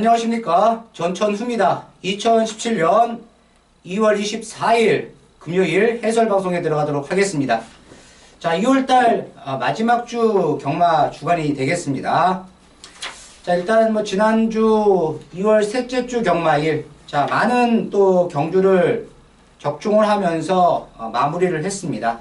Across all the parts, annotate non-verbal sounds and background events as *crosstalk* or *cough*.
안녕하십니까? 전천후입니다. 2017년 2월 24일 금요일 해설방송에 들어가도록 하겠습니다. 자 2월달 아, 마지막 주 경마 주간이 되겠습니다. 자 일단 뭐 지난주 2월 셋째 주 경마일. 자 많은 또 경주를 적중을 하면서 어, 마무리를 했습니다.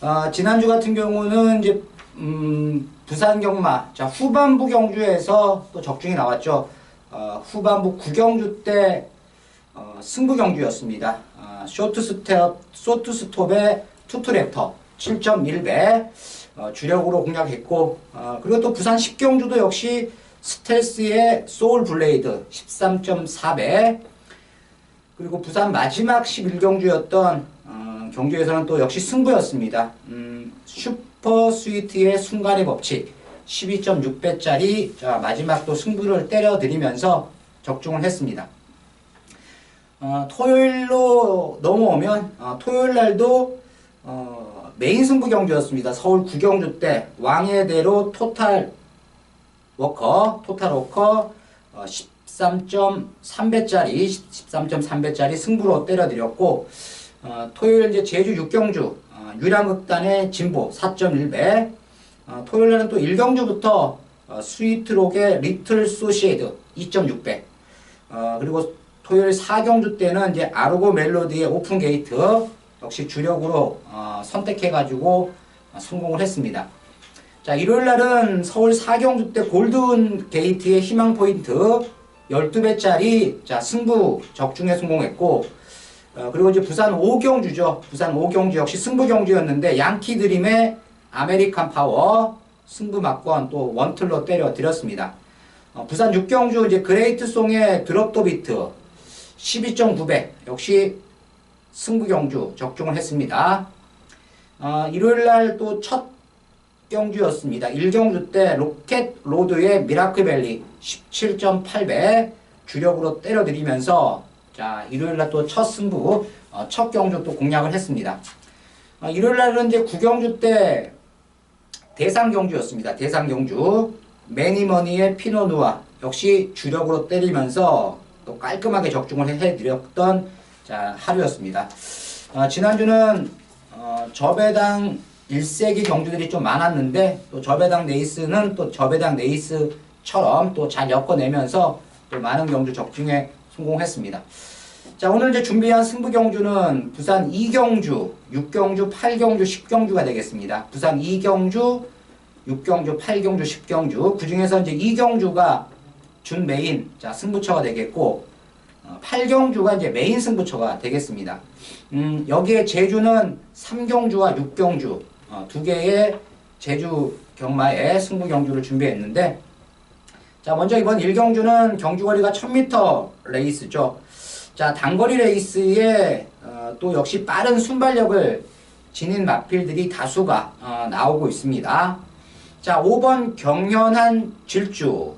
어, 지난주 같은 경우는 이제 음, 부산 경마 자 후반부 경주에서 또 적중이 나왔죠. 어, 후반부 구경주 때 어, 승부 경주였습니다. 어, 쇼트 스텝 쇼트 스톱의 투트랙터 7.1배 어, 주력으로 공략했고 어, 그리고 또 부산 10경주도 역시 스텔스의 소울 블레이드 13.4배 그리고 부산 마지막 11경주였던 어, 경주에서는 또 역시 승부였습니다. 음, 슈 퍼 스위트의 순간의 법칙 12.6배짜리 자, 마지막 또 승부를 때려드리면서 적중을 했습니다. 어, 토요일로 넘어오면 어, 토요일 날도 어, 메인 승부 경주였습니다. 서울 구경주 때 왕의대로 토탈 워커 토탈 워커 어, 13.3배짜리 13.3배짜리 승부로 때려드렸고 어, 토요일 이제 제주 6경주 어, 유량극단의 진보 4.1배 어, 토요일 날은 또 1경주부터 어, 스위트록의 리틀 소시에드 2.6배 어, 그리고 토요일 4경주 때는 이제 아르고 멜로디의 오픈 게이트 역시 주력으로 어, 선택해가지고 어, 성공을 했습니다. 자, 일요일 날은 서울 4경주 때 골든 게이트의 희망 포인트 12배짜리 자, 승부 적중에 성공했고 어, 그리고 이제 부산 5경주죠. 부산 5경주 역시 승부 경주였는데 양키 드림의 아메리칸 파워 승부 막권 또 원틀로 때려 드렸습니다. 어, 부산 6경주 이제 그레이트 송의 드롭 더 비트 12.9배 역시 승부 경주 적중을 했습니다. 어, 일요일 날 또 첫 경주였습니다. 1경주 때 로켓 로드의 미라클 밸리 17.8배 주력으로 때려드리면서 자 일요일 날 또 첫 승부 어, 첫 경주 또 공략을 했습니다. 어, 일요일 날은 이제 구경주 때 대상 경주였습니다. 대상 경주 매니머니의 피노누아 역시 주력으로 때리면서 또 깔끔하게 적중을 해드렸던 자 하루였습니다. 어, 지난주는 어, 저배당 1세기 경주들이 좀 많았는데 또 저배당 네이스는 또 저배당 네이스처럼 또 잘 엮어내면서 또 많은 경주 적중에 성공했습니다. 자 오늘 이제 준비한 승부 경주는 부산 2경주, 6경주, 8경주, 10경주가 되겠습니다. 부산 2경주, 6경주, 8경주, 10경주 그 중에서 이제 2경주가 준 메인 자 승부처가 되겠고 어, 8경주가 이제 메인 승부처가 되겠습니다. 음, 여기에 제주는 3경주와 6경주 어, 두 개의 제주 경마의 승부 경주를 준비했는데 자 먼저 이번 1경주는 경주거리가 1000m 레이스죠. 자 단거리 레이스에 어, 또 역시 빠른 순발력을 지닌 마필들이 다수가 어, 나오고 있습니다. 자 5번 경연한 질주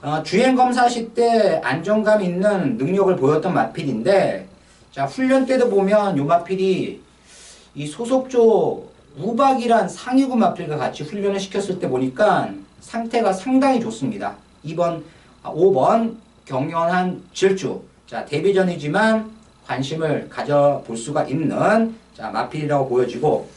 어, 주행 검사 시때 안정감 있는 능력을 보였던 마필인데 자 훈련 때도 보면 요 마필이 이 소속조 우박이란 상위군 마필과 같이 훈련을 시켰을 때 보니까 상태가 상당히 좋습니다. 2번, 아, 5번 경연한 질주. 자, 데뷔전이지만 관심을 가져볼 수가 있는 자, 마필이라고 보여지고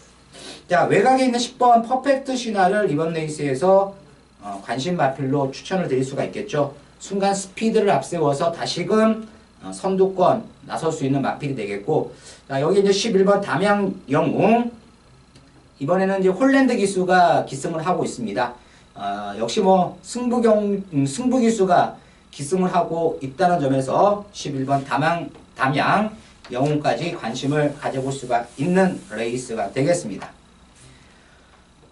자, 외곽에 있는 10번 퍼펙트 신화를 이번 레이스에서 어, 관심 마필로 추천을 드릴 수가 있겠죠. 순간 스피드를 앞세워서 다시금 어, 선두권 나설 수 있는 마필이 되겠고 자, 여기 이제 11번 담양 영웅 이번에는 이제 홀랜드 기수가 기승을 하고 있습니다. 어, 역시 뭐 승부경 음, 승부 기수가 기승을 하고 있다는 점에서 11번 담양 담양 영웅까지 관심을 가져볼 수가 있는 레이스가 되겠습니다.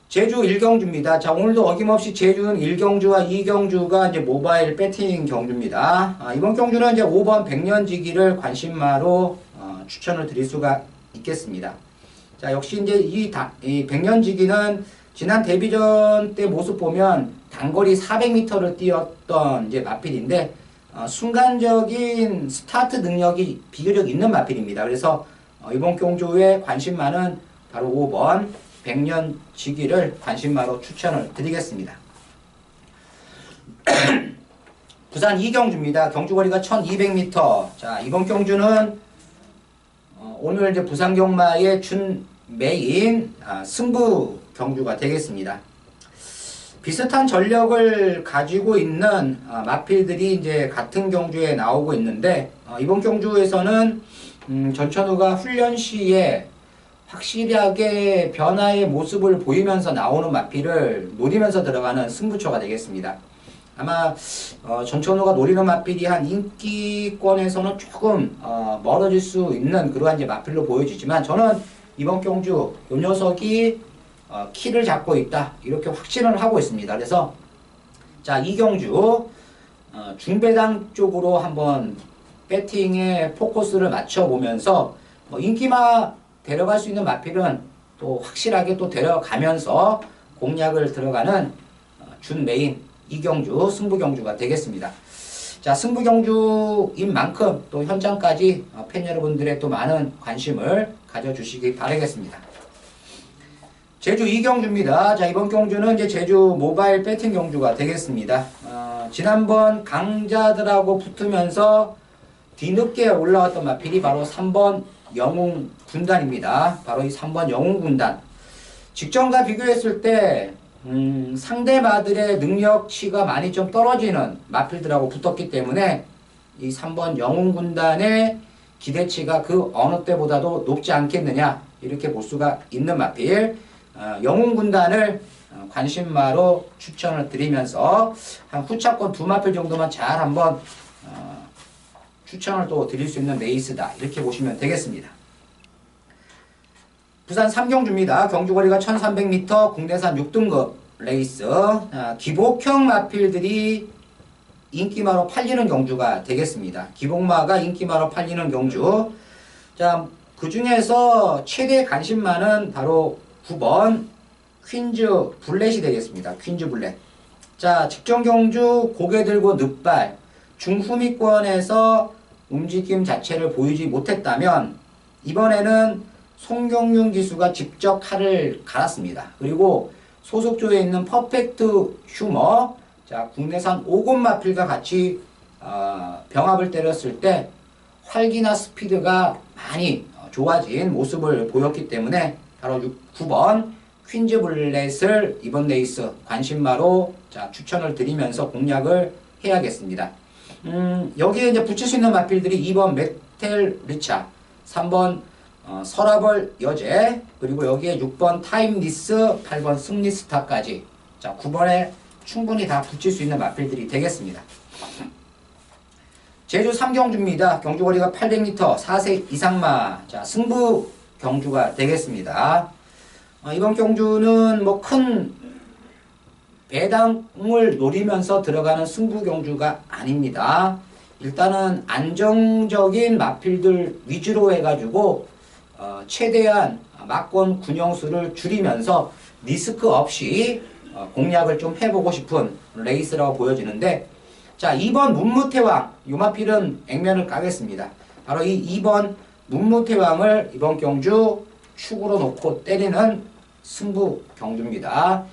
제주 1경주입니다. 자, 오늘도 어김없이 제주는 1경주와 2경주가 이제 모바일 배팅 경주입니다. 아, 이번 경주는 이제 5번 백년지기를 관심마로 어, 추천을 드릴 수가 있겠습니다. 자, 역시 이제 이, 다, 이 백년지기는 지난 데뷔전 때 모습 보면 단거리 400m를 뛰었던 이제 마필인데 어, 순간적인 스타트 능력이 비교적 있는 마필입니다. 그래서 어, 이번 경주에 관심 많은 바로 5번 백년 지기를 관심마로 추천을 드리겠습니다. *clears throat* 부산 이경주입니다. 경주 거리가 1200m. 자, 이번 경주는 어, 오늘 이제 부산 경마의 준 메인 아, 승부 경주가 되겠습니다. 비슷한 전력을 가지고 있는 아, 마필들이 이제 같은 경주에 나오고 있는데 어, 이번 경주에서는 음, 전천후가 훈련 시에 확실하게 변화의 모습을 보이면서 나오는 마필을 노리면서 들어가는 승부처가 되겠습니다. 아마 어, 전천후가 노리는 마필이 한 인기권에서는 조금 어, 멀어질 수 있는 그러한 이제 마필로 보여지지만 저는 이번 경주 요 녀석이 어, 키를 잡고 있다 이렇게 확신을 하고 있습니다. 그래서 자 이경주 어, 중배당 쪽으로 한번 배팅에 포커스를 맞춰 보면서 뭐 인기마 데려갈 수 있는 마필은 또 확실하게 또 데려가면서 공략을 들어가는 어, 준 메인 이경주 승부경주가 되겠습니다. 자 승부경주인 만큼 또 현장까지 어, 팬 여러분들의 또 많은 관심을 가져주시기 바라겠습니다. 제주 이경주입니다. 자 이번 경주는 이제 제주 모바일 배팅 경주가 되겠습니다. 어, 지난번 강자들하고 붙으면서 뒤늦게 올라왔던 마필이 바로 3번 영웅 군단입니다. 바로 이 3번 영웅 군단. 직전과 비교했을 때 음, 상대 마들의 능력치가 많이 좀 떨어지는 마필들하고 붙었기 때문에 이 3번 영웅 군단의 기대치가 그 어느 때보다도 높지 않겠느냐 이렇게 볼 수가 있는 마필 어, 영웅 군단을 어, 관심마로 추천을 드리면서 한 후차권 두 마필 정도만 잘 한번 어, 추천을 또 드릴 수 있는 레이스다 이렇게 보시면 되겠습니다. 부산 삼경주입니다. 경주거리가 1300m 국내산 6등급 레이스 아, 기복형 마필들이 인기마로 팔리는 경주가 되겠습니다. 기복마가 인기마로 팔리는 경주 자, 그 중에서 최대 관심마는 바로 9번 퀸즈 블렛이 되겠습니다. 퀸즈 블렛. 자, 직전 경주 고개 들고 늑발 중후미권에서 움직임 자체를 보이지 못했다면 이번에는 송경윤 기수가 직접 칼을 갈았습니다. 그리고 소속조에 있는 퍼펙트 휴머, 자 국내산 오곤 마필과 같이 어, 병합을 때렸을 때 활기나 스피드가 많이 좋아진 모습을 보였기 때문에 바로 6, 9번 퀸즈 블렛을 이번 레이스 관심마로 자, 추천을 드리면서 공략을 해야겠습니다. 음, 여기에 이제 붙일 수 있는 마필들이 2번 메텔 리차, 3번 어, 서라벌 여제, 그리고 여기에 6번 타임리스, 8번 승리스타까지. 자, 9번에 충분히 다 붙일 수 있는 마필들이 되겠습니다. 제주 삼경주입니다. 경주거리가 800m, 4세 이상마. 자, 승부 경주가 되겠습니다. 어, 이번 경주는 뭐 큰 배당을 노리면서 들어가는 승부 경주가 아닙니다. 일단은 안정적인 마필들 위주로 해가지고 어, 최대한 막권 군영수를 줄이면서 리스크 없이 어, 공략을 좀 해보고 싶은 레이스라고 보여지는데 자 2번 문무태왕 요마필은 액면을 까겠습니다. 바로 이 2번 문무태왕을 이번 경주 축으로 놓고 때리는 승부 경주입니다.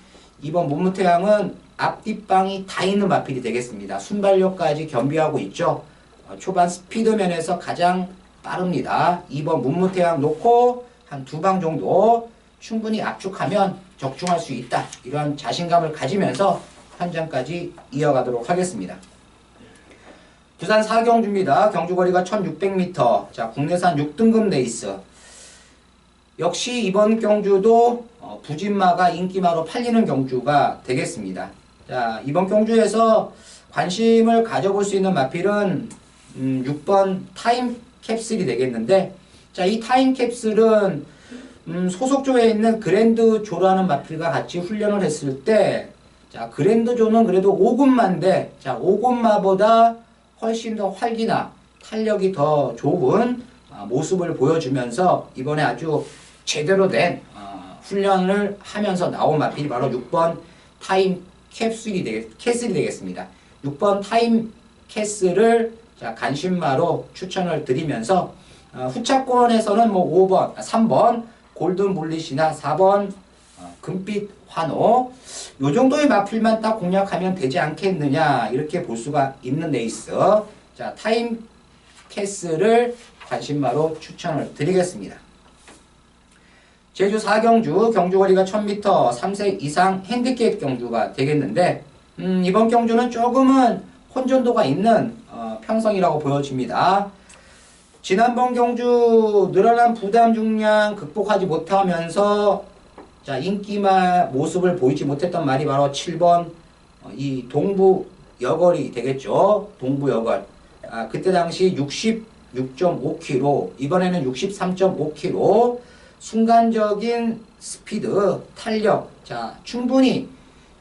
2번 문무태왕은 앞뒷방이 다 있는 마필이 되겠습니다. 순발력까지 겸비하고 있죠. 어, 초반 스피드 면에서 가장 빠릅니다. 2번 문무태왕 놓고 한 두 방 정도 충분히 압축하면 적중할 수 있다. 이러한 자신감을 가지면서 현장까지 이어가도록 하겠습니다. 부산 사경주입니다. 경주거리가 1600m. 자, 국내산 6등급 레이스. 역시 이번 경주도 어, 부진마가 인기마로 팔리는 경주가 되겠습니다. 자, 이번 경주에서 관심을 가져볼 수 있는 마필은 음, 6번 타임 캡슐이 되겠는데 자, 이 타임 캡슐은 음, 소속조에 있는 그랜드 조라는 마필과 같이 훈련을 했을 때 자, 그랜드 조는 그래도 5군마인데 자, 5군마보다 훨씬 더 활기나 탄력이 더 좋은 어, 모습을 보여주면서 이번에 아주 제대로 된 어, 훈련을 하면서 나온 마필이 바로 6번 타임 캡슐이, 되겠, 캡슐이 되겠습니다. 6번 타임 자, 간신마로 추천을 드리면서 어, 후차권에서는 뭐 5번, 3번 골든 몰릿이나 4번 어, 금빛 환호 요 정도의 마필만 딱 공략하면 되지 않겠느냐 이렇게 볼 수가 있는 레이스 자 타임 캐스를 관심마로 추천을 드리겠습니다. 제주 4경주 경주 거리가 1000m 3세 이상 핸디캡 경주가 되겠는데 음, 이번 경주는 조금은 혼전도가 있는 어, 편성이라고 보여집니다. 지난번 경주 늘어난 부담 중량 극복하지 못하면서 자 인기마 모습을 보이지 못했던 말이 바로 7번 어, 이 동부 여걸이 되겠죠. 동부 여걸. 아, 그때 당시 66.5km 이번에는 63.5km 순간적인 스피드 탄력 자 충분히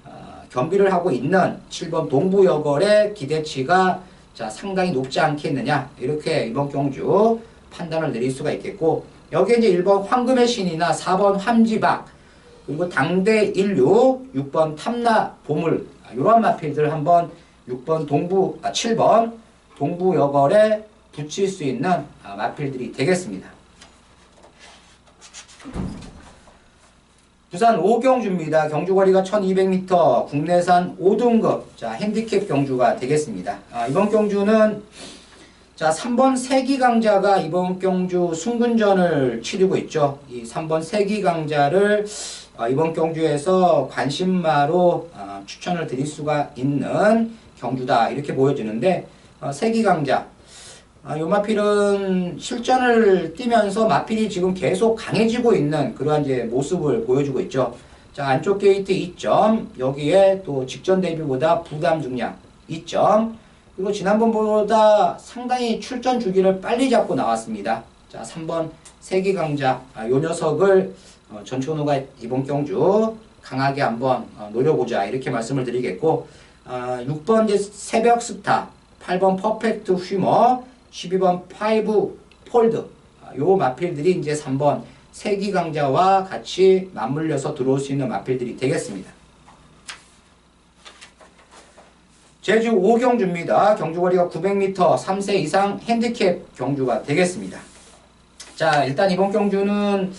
어, 경비를 하고 있는 7번 동부 여걸의 기대치가 자 상당히 높지 않겠느냐 이렇게 이번 경주 판단을 내릴 수가 있겠고 여기에 이제 1번 황금의 신이나 4번 함지박 그리고 당대 16, 6번 탐나 보물 이러한 마필들 한번 6번 동부 아 7번 동부 여걸에 붙일 수 있는 아, 마필들이 되겠습니다. 부산 오경주입니다. 경주거리가 1200m, 국내산 5등급, 자, 핸디캡 경주가 되겠습니다. 아, 이번 경주는, 자, 3번 세기 강자가 이번 경주 승군전을 치르고 있죠. 이 3번 세기 강자를 아, 이번 경주에서 관심마로 아, 추천을 드릴 수가 있는 경주다. 이렇게 보여지는데, 어, 세기 강자, 아, 요 마필은 실전을 뛰면서 마필이 지금 계속 강해지고 있는 그러한 이제 모습을 보여주고 있죠. 자, 안쪽 게이트 2점, 여기에 또 직전 대비보다 부담 중량 2점, 그리고 지난번보다 상당히 출전 주기를 빨리 잡고 나왔습니다. 자, 3번 세기 강자, 아, 요 녀석을 어, 전천후가 이번 경주 강하게 한번 어, 노려보자 이렇게 말씀을 드리겠고, 아, 6번 이제 새벽 스타, 8번 퍼펙트 휘머, 12번 파이브 폴드 아, 요 마필들이 이제 3번 세기 강자와 같이 맞물려서 들어올 수 있는 마필들이 되겠습니다. 제주 5경주입니다. 경주거리가 900m 3세 이상 핸디캡 경주가 되겠습니다. 자 일단 이번 경주는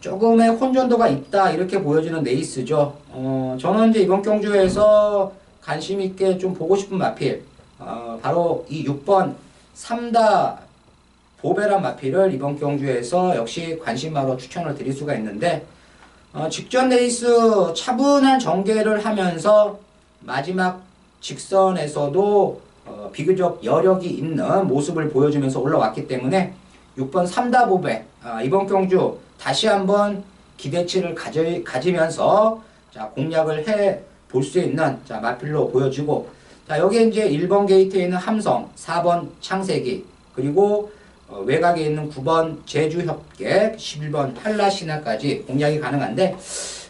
조금의 혼전도가 있다 이렇게 보여지는 레이스죠. 어, 저는 이제 이번 경주에서 관심 있게 좀 보고 싶은 마필 어, 바로 이 6번 3다 보베란 마필을 이번 경주에서 역시 관심마로 추천을 드릴 수가 있는데 어, 직전 레이스 차분한 전개를 하면서 마지막 직선에서도 어, 비교적 여력이 있는 모습을 보여주면서 올라왔기 때문에 6번 3다 보베 아, 이번 경주 다시 한번 기대치를 가져, 가지면서 자, 공략을 해 볼 수 있는 자, 마필로 보여지고 자, 여기에 이제 1번 게이트에 있는 함성, 4번 창세기, 그리고 어, 외곽에 있는 9번 제주협객, 11번 한라신화까지 공략이 가능한데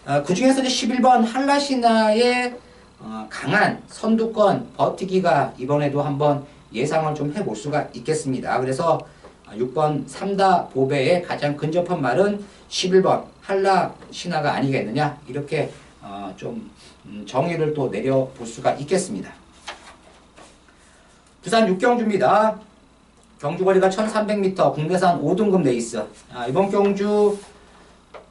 어, 그 중에서 이제 11번 한라신화의 어, 강한 선두권 버티기가 이번에도 한번 예상을 좀 해볼 수가 있겠습니다. 그래서 6번 3다 보배의 가장 근접한 말은 11번 한라 신화가 아니겠느냐 이렇게 어, 좀 음, 정의를 또 내려볼 수가 있겠습니다. 부산 육경주입니다. 경주 거리가 1300m 국내산 5등급 레이스 아, 이번 경주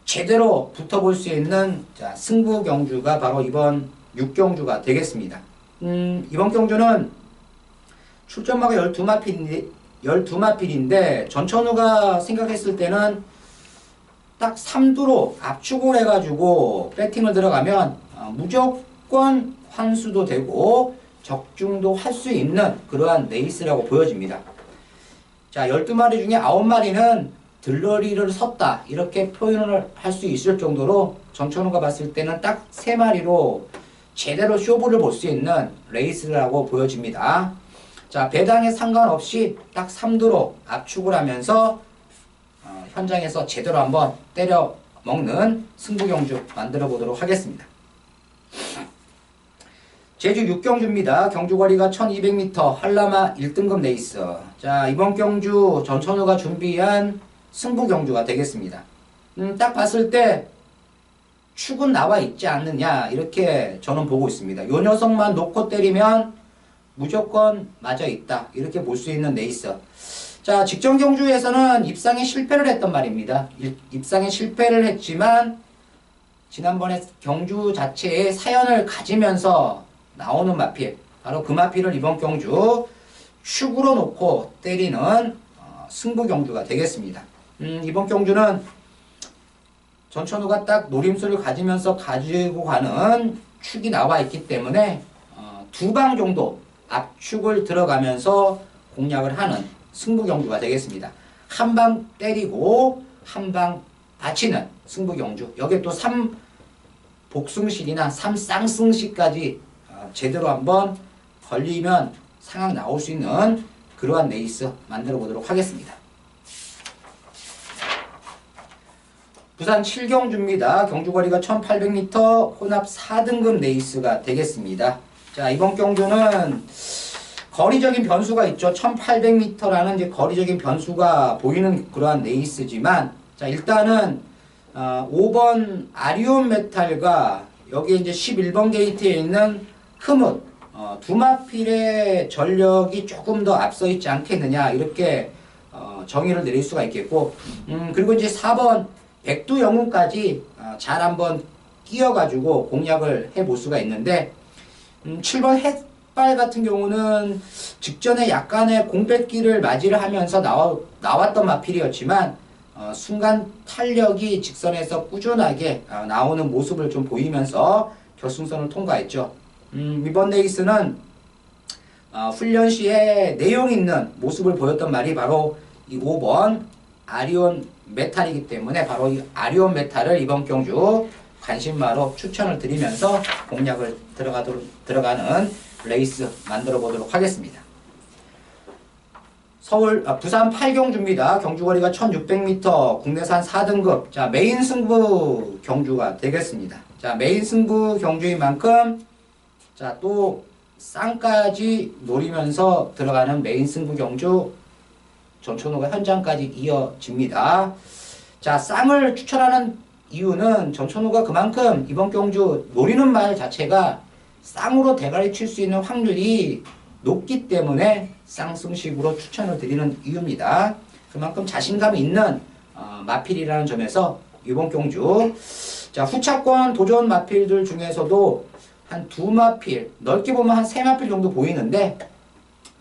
제대로 붙어볼 수 있는 자, 승부 경주가 바로 이번 육경주가 되겠습니다. 음, 이번 경주는 출전마가 12마필인데, 12마필인데 전천후가 생각했을 때는 딱 3두로 압축을 해가지고 배팅을 들어가면 어, 무조건 환수도 되고 적중도 할 수 있는 그러한 레이스라고 보여집니다. 자, 12마리 중에 9마리는 들러리를 섰다. 이렇게 표현을 할 수 있을 정도로 전천후가 봤을 때는 딱 3마리로 제대로 쇼부를 볼 수 있는 레이스라고 보여집니다. 자, 배당에 상관없이 딱 3두로 압축을 하면서 어, 현장에서 제대로 한번 때려 먹는 승부 경주 만들어 보도록 하겠습니다. 제주 6경주입니다. 경주거리가 1200m 한라마 1등급 레이스. 자, 이번 경주 전천후가 준비한 승부 경주가 되겠습니다. 음, 딱 봤을 때 축은 나와 있지 않느냐 이렇게 저는 보고 있습니다. 요 녀석만 놓고 때리면 무조건 맞아 있다 이렇게 볼 수 있는 레이스. 자, 직전 경주에서는 입상에 실패를 했던 말입니다. 입상에 실패를 했지만 지난번에 경주 자체의 사연을 가지면서 나오는 마필 바로 그 마필을 이번 경주 축으로 놓고 때리는 어, 승부 경주가 되겠습니다. 음, 이번 경주는 전천후가 딱 노림수를 가지면서 가지고 가는 축이 나와 있기 때문에 어, 두방 정도 압축을 들어가면서 공략을 하는 승부 경주가 되겠습니다. 한 방 때리고 한 방 받치는 승부 경주. 여기에 또 3 복승실이나 3 쌍승실까지 어, 제대로 한번 걸리면 상황 나올 수 있는 그러한 레이스 만들어 보도록 하겠습니다. 부산 7경주입니다. 경주거리가 1800m 혼합 4등급 레이스가 되겠습니다. 자, 이번 경주는 거리적인 변수가 있죠. 1800m라는 이제 거리적인 변수가 보이는 그러한 레이스지만 자, 일단은 어, 5번 아리온 메탈과 여기 이제 11번 게이트에 있는 흐뭇 어, 두마필의 전력이 조금 더 앞서 있지 않겠느냐 이렇게 어, 정의를 내릴 수가 있겠고 음, 그리고 이제 4번 백두 영웅까지 어, 잘 한번 끼어가지고 공략을 해 볼 수가 있는데 음, 7번 햇발 같은 경우는 직전에 약간의 공백기를 맞이를 하면서 나와, 나왔던 마필이었지만 어, 순간 탄력이 직선에서 꾸준하게 어, 나오는 모습을 좀 보이면서 결승선을 통과했죠. 음, 이번 레이스는 어, 훈련 시에 내용 있는 모습을 보였던 말이 바로 이 5번 아리온 메탈이기 때문에 바로 이 아리온 메탈을 이번 경주 관심마로 추천을 드리면서 공략을 들어가도록 들어가는 레이스 만들어 보도록 하겠습니다. 서울 아, 부산 8경주입니다. 경주거리가 1600m 국내산 4등급 자 메인 승부 경주가 되겠습니다. 자 메인 승부 경주인 만큼 자 또 쌍까지 노리면서 들어가는 메인 승부 경주 전천후가 현장까지 이어집니다. 자, 쌍을 추천하는 이유는 전천후가 그만큼 이번 경주 노리는 말 자체가 쌍으로 대가리 칠 수 있는 확률이 높기 때문에 쌍승식으로 추천을 드리는 이유입니다. 그만큼 자신감 있는 어, 마필이라는 점에서 이번 경주 자 후차권 도전 마필들 중에서도 한 두 마필 넓게 보면 한 세 마필 정도 보이는데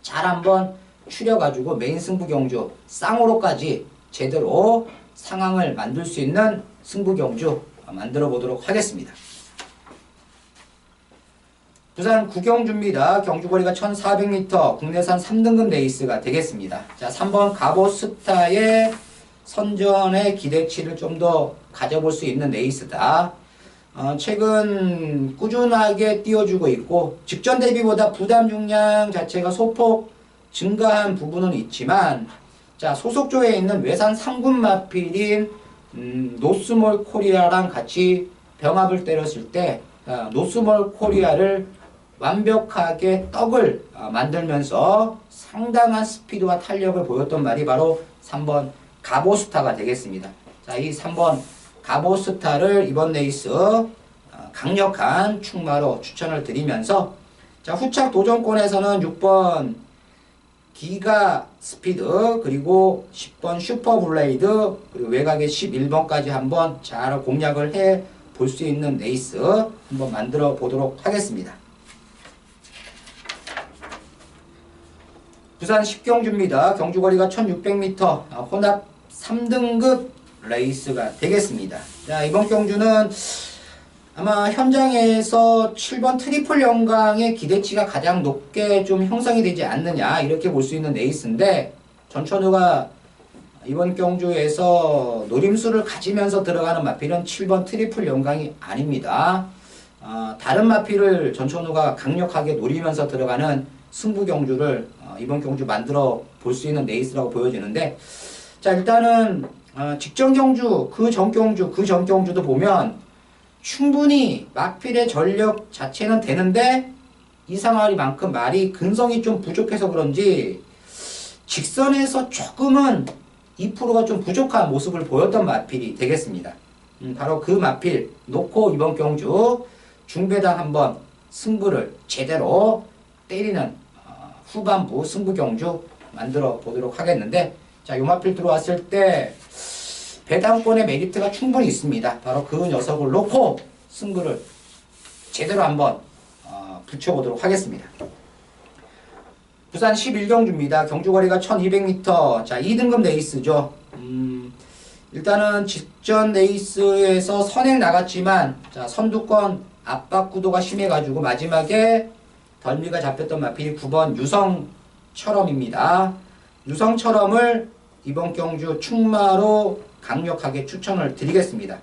잘 한번 추려가지고 메인 승부 경주 쌍으로까지 제대로 상황을 만들 수 있는 승부 경주 만들어 보도록 하겠습니다. 부산 구경주입니다. 경주거리가 1400m 국내산 3등급 레이스가 되겠습니다. 자, 3번 가보스타의 선전의 기대치를 좀 더 가져볼 수 있는 레이스다. 어, 최근 꾸준하게 띄워주고 있고 직전 대비보다 부담 중량 자체가 소폭 증가한 부분은 있지만 자 소속조에 있는 외산 3군 마필인 음, 노스몰 코리아랑 같이 병합을 때렸을 때 어, 노스몰 코리아를 완벽하게 떡을 어, 만들면서 상당한 스피드와 탄력을 보였던 말이 바로 3번 가보스타가 되겠습니다. 자, 이 3번 가보스타를 이번 레이스 어, 강력한 충마로 추천을 드리면서 자, 후착 도전권에서는 6번 기가 스피드 그리고 10번 슈퍼 블레이드 그리고 외곽에 11번까지 한번 잘 공략을 해 볼 수 있는 레이스 한번 만들어 보도록 하겠습니다. 부산 10경주입니다. 경주거리가 1600m 혼합 3등급 레이스가 되겠습니다. 자, 이번 경주는 아마 현장에서 7번 트리플 영광의 기대치가 가장 높게 좀 형성이 되지 않느냐 이렇게 볼 수 있는 레이스인데 전천후가 이번 경주에서 노림수를 가지면서 들어가는 마필은 7번 트리플 영광이 아닙니다. 어, 다른 마필을 전천후가 강력하게 노리면서 들어가는 승부 경주를 어, 이번 경주 만들어 볼 수 있는 레이스라고 보여지는데 자 일단은 어, 직전 경주 그 전 경주 그 전 경주도 보면 충분히 막필의 전력 자체는 되는데 이상하리만큼 말이 근성이 좀 부족해서 그런지 직선에서 조금은 2%가 좀 부족한 모습을 보였던 마필이 되겠습니다. 음, 바로 그 마필 놓고 이번 경주 중배당 한번 승부를 제대로 때리는 어, 후반부 승부 경주 만들어 보도록 하겠는데 자, 요 마필 들어왔을 때 배당권의 메리트가 충분히 있습니다. 바로 그 녀석을 놓고 승부를 제대로 한번 어, 붙여보도록 하겠습니다. 부산 11경주입니다. 경주거리가 1200m. 자, 2등급 레이스죠. 음, 일단은 직전 레이스에서 선행 나갔지만, 자, 선두권 압박 구도가 심해가지고 마지막에 덜미가 잡혔던 마필이 9번 유성처럼입니다. 유성처럼을 이번 경주 충마로 강력하게 추천을 드리겠습니다.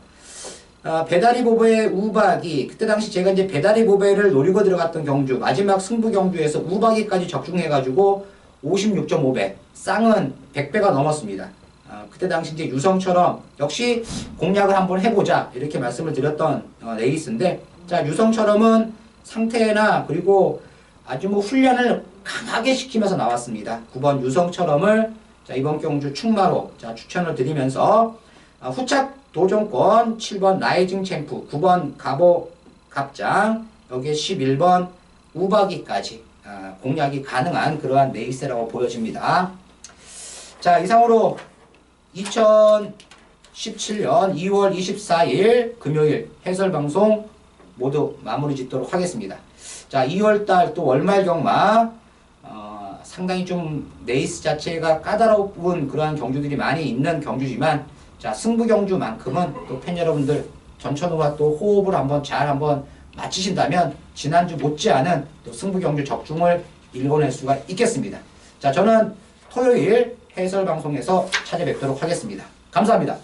아, 배다리 보배의 우박이 그때 당시 제가 이제 배다리 보배를 노리고 들어갔던 경주 마지막 승부 경주에서 우박이까지 적중해가지고 56.5배 쌍은 100배가 넘었습니다. 아, 그때 당시 이제 유성처럼 역시 공략을 한번 해보자 이렇게 말씀을 드렸던 어, 레이스인데 자 유성처럼은 상태나 그리고 아주 뭐 훈련을 강하게 시키면서 나왔습니다. 9번 유성처럼을 자 이번 경주 충마로 자 추천을 드리면서 아, 후착 도전권 7번 라이징 챔프 9번 가보 갑장 여기에 11번 우박이까지 아, 공략이 가능한 그러한 레이스라고 보여집니다. 자 이상으로 2017년 2월 24일 금요일 해설 방송 모두 마무리 짓도록 하겠습니다. 자 2월달 또 월말 경마 어, 상당히 좀 레이스 자체가 까다로운 그러한 경주들이 많이 있는 경주지만 자 승부 경주만큼은 또 팬 여러분들 전천후와 또 호흡을 한번 잘 한번 맞추신다면 지난주 못지않은 또 승부 경주 적중을 읽어낼 수가 있겠습니다. 자 저는 토요일 해설 방송에서 찾아뵙도록 하겠습니다. 감사합니다.